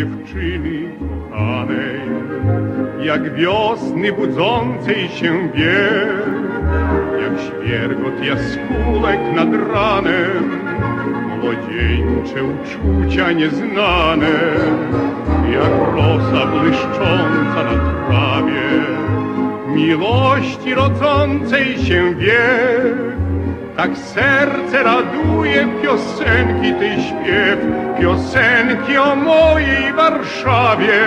dziewczyny kochanej, jak wiosny budzącej się wie, jak świergot jaskółek nad ranem, młodzieńcze uczucia nieznane, jak rosa błyszcząca na trawie, miłości rodzącej się wie. Tak serce raduje piosenki tej śpiew, piosenki o mojej Warszawie.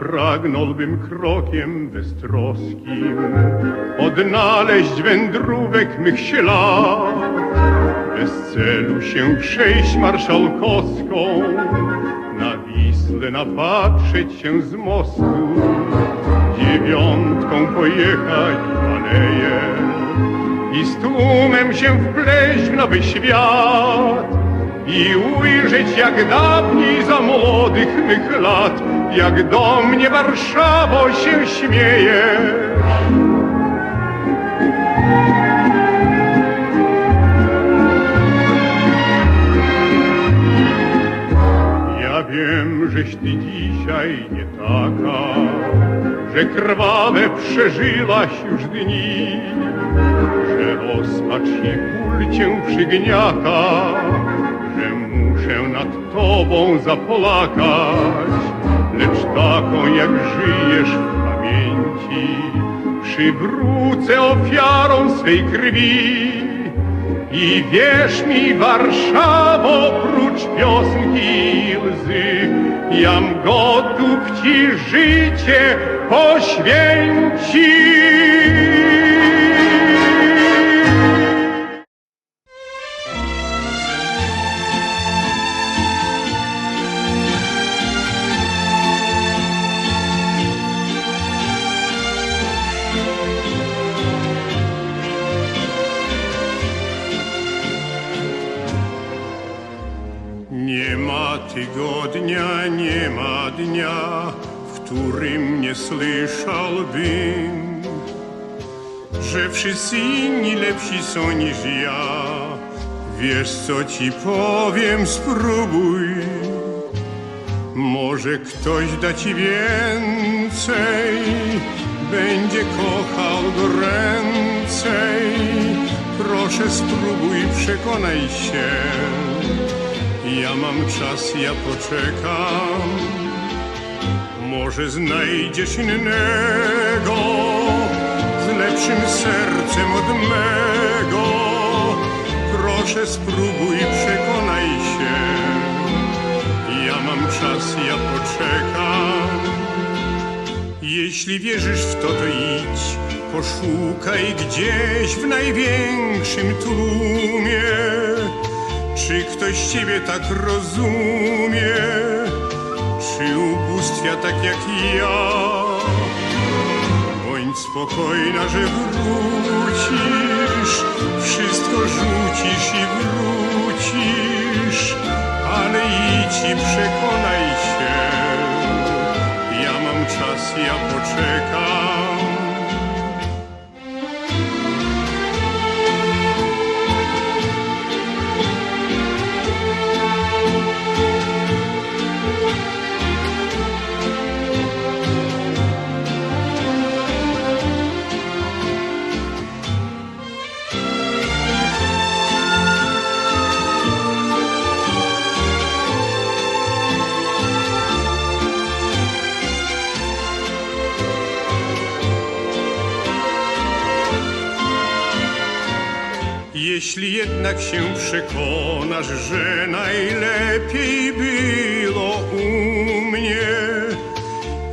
Pragnąłbym krokiem beztroskim odnaleźć wędrówek mych ślad, bez celu się przejść marszałkowską, na Wisłę napatrzeć się z mostu, dziewiątką pojechać w aleję i z tłumem się wpleść w nowy świat i ujrzeć jak dawniej za młodych mych lat, jak do mnie Warszawo się śmiejesz. Żeś ty dzisiaj nie taka, że krwawe przeżyłaś już dni, że rozpacz i ból cię przygniata, że muszę nad tobą zapłakać, lecz taką jak żyjesz w pamięci, przywrócę ofiarą swej krwi. I wierz mi, Warszawo, prócz piosenki i łzy, jam gotów ci życie poświęcić. Tygodnia, nie ma dnia, w którym nie słyszałbym, że wszyscy inni lepsi są niż ja. Wiesz co ci powiem, spróbuj. Może ktoś da ci więcej, będzie kochał goręcej. Proszę spróbuj, przekonaj się. Ja mam czas, ja poczekam. Może znajdziesz innego z lepszym sercem od mego. Proszę spróbuj, przekonaj się. Ja mam czas, ja poczekam. Jeśli wierzysz w to, to idź, poszukaj gdzieś w największym tłumie. Czy ktoś ciebie tak rozumie? Czy ubóstwia tak jak ja? Bądź spokojna, że wrócisz, wszystko rzucisz i wrócisz, ale idź i przekonaj się. Ja mam czas, ja poczekam. Jeśli jednak się przekonasz, że najlepiej było u mnie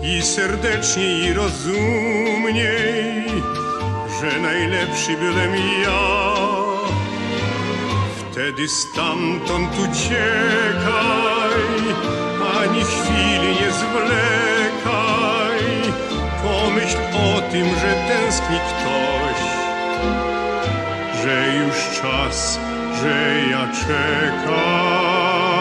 i serdeczniej i rozumniej, że najlepszy byłem ja, wtedy stamtąd uciekaj, ani chwili nie zwlekaj. Pomyśl o tym, że tęskni ktoś że już czas, że ja czekam.